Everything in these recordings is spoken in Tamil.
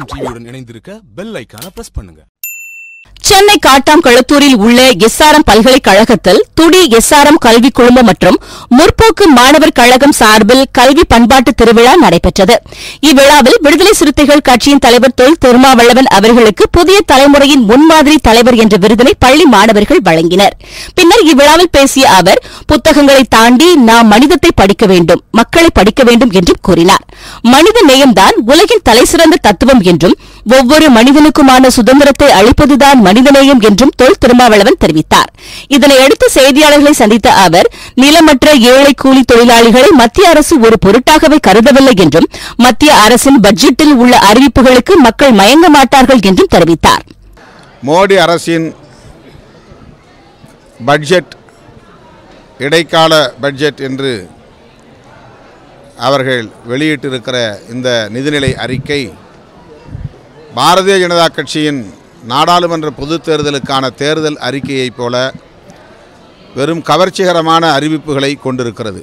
வெளிச்சம் டிவியுடன் இணைந்திருக்க பெல் ஐக்கான பிரஸ் பண்ணுங்க. சென்னை காட்டாம்களத்தூரில் உள்ள எஸ்ஆர்எம் பல்கலைக்கழகத்தில் துடி எஸ்ஆர்எம் கல்வி குழுமம் மற்றும் முற்போக்கு மாணவர் கழகம் சார்பில் கல்வி பண்பாட்டு திருவிழா நடைபெற்றது. இவ்விழாவில் விடுதலை சிறுத்தைகள் கட்சியின் தலைவர் தொல் திருமாவளவன் அவர்களுக்கு புதிய தலைமுறையின் முன்மாதிரி தலைவர் என்ற விருதினை பள்ளி மாணவர்கள் வழங்கினர். பின்னர் இவ்விழாவில் பேசிய அவர் புத்தகங்களை தாண்டி நாம் மனிதத்தை படிக்க வேண்டும் மக்களை படிக்க வேண்டும் என்றும் கூறினார். மனித நேயம்தான் உலகின் தலைசிறந்த தத்துவம் என்றும் ஒவ்வொரு மனிதனுக்குமான சுதந்திரத்தை அளிப்பதுதான் மனிதநேயம் என்றும் தொல் திருமாவளவன் தெரிவித்தார். இதனையடுத்து செய்தியாளர்களை சந்தித்த அவர் நிலமற்ற ஏழை கூலி தொழிலாளிகளை மத்திய அரசு ஒரு பொருட்டாகவே கருதவில்லை என்றும் மத்திய அரசின் பட்ஜெட்டில் உள்ள அறிவிப்புகளுக்கு மக்கள் மயங்க மாட்டார்கள் என்றும் தெரிவித்தார். மோடி அரசின் பட்ஜெட் இடைக்கால பட்ஜெட் என்று அவர்கள் வெளியிட்டிருக்கிற இந்த நிதிநிலை அறிக்கை பாரதிய ஜனதா கட்சியின் நாடாளுமன்ற பொது தேர்தலுக்கான தேர்தல் அறிக்கையைப் போல வெறும் கவர்ச்சிகரமான அறிவிப்புகளை கொண்டிருக்கிறது.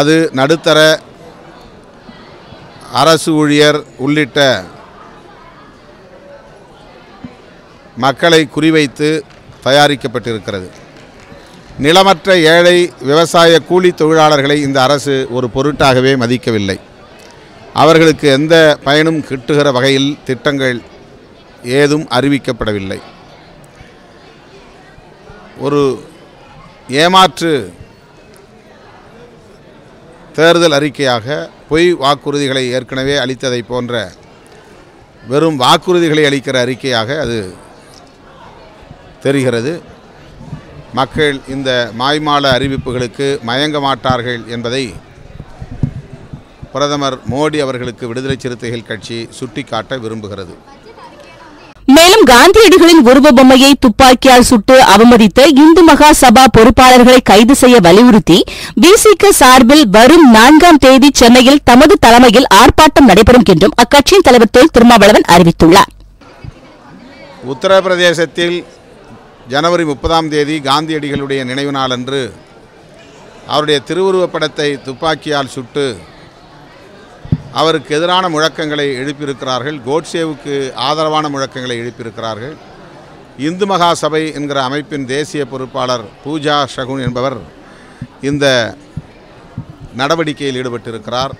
அது நடுத்தர அரசு ஊழியர் உள்ளிட்ட மக்களை குறிவைத்து தயாரிக்கப்பட்டிருக்கிறது. நிலமற்ற ஏழை விவசாய கூலி தொழிலாளர்களை இந்த அரசு ஒரு பொருட்டாகவே மதிக்கவில்லை. அவர்களுக்கு எந்த பயனும் கிட்டுகிற வகையில் திட்டங்கள் ஏதும் அறிவிக்கப்படவில்லை. ஒரு ஏமாற்று தேர்தல் அறிக்கையாக பொய் வாக்குறுதிகளை ஏற்கனவே அளித்ததைப் போன்ற வெறும் வாக்குறுதிகளை அளிக்கிற அறிக்கையாக அது தெரிகிறது. மக்கள் இந்த மாய்மால அறிவிப்புகளுக்கு மயங்க மாட்டார்கள் என்பதை பிரதமர் மோடி அவர்களுக்கு விடுதலை சிறுத்தைகள் கட்சி சுட்டிக்காட்ட விரும்புகிறது. மேலும் காந்தியடிகளின் உருவ பொம்மையை துப்பாக்கியால் சுட்டு அவமதித்த இந்து மகா சபா பொறுப்பாளர்களை கைது செய்ய வலியுறுத்தி பிசிக சார்பில் வரும் நான்காம் தேதி சென்னையில் தமது தலைமையில் ஆர்ப்பாட்டம் நடைபெறும் என்றும் அக்கட்சியின் தலைவர் தொல் திருமாவளவன் அறிவித்துள்ளார். உத்தரப்பிரதேசத்தில் ஜனவரி முப்பதாம் தேதி காந்தியடிகளுடைய நினைவு அன்று அவருடைய திருவுருவப் படத்தை துப்பாக்கியால் சுட்டு அவருக்கு எதிரான முழக்கங்களை எழுப்பியிருக்கிறார்கள் கோட்சேவுக்கு ஆதரவான முழக்கங்களை எழுப்பியிருக்கிறார்கள். இந்து மகா சபை என்கிற அமைப்பின் தேசிய பொறுப்பாளர் பூஜா ஷகுன் என்பவர் இந்த நடவடிக்கையில் ஈடுபட்டிருக்கிறார்.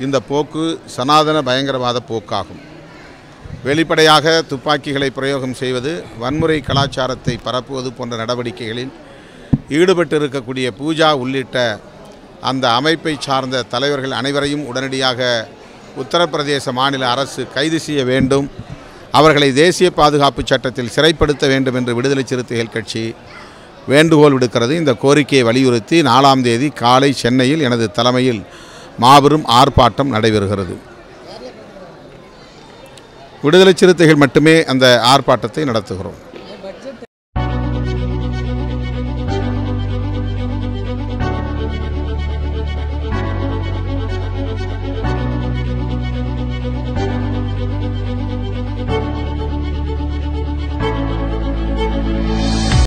இந்த போக்கு சனாதன பயங்கரவாத போக்காகும். வெளிப்படையாக துப்பாக்கிகளை பிரயோகம் செய்வது வன்முறை கலாச்சாரத்தை பரப்புவது போன்ற நடவடிக்கைகளில் ஈடுபட்டிருக்கக்கூடிய பூஜா உள்ளிட்ட அந்த அமைப்பை சார்ந்த தலைவர்கள் அனைவரையும் உடனடியாக உத்தரப்பிரதேச மாநில அரசு கைது செய்ய வேண்டும் அவர்களை தேசிய பாதுகாப்பு சட்டத்தில் சிறைப்படுத்த வேண்டும் என்று விடுதலை சிறுத்தைகள் கட்சி வேண்டுகோள் விடுக்கிறது. இந்த கோரிக்கையை வலியுறுத்தி நாலாம் தேதி காலை சென்னையில் எனது தலைமையில் மாபெரும் ஆர்ப்பாட்டம் நடைபெறுகிறது. விடுதலை சிறுத்தைகள் மட்டுமே அந்த ஆர்ப்பாட்டத்தை நடத்துகிறோம்.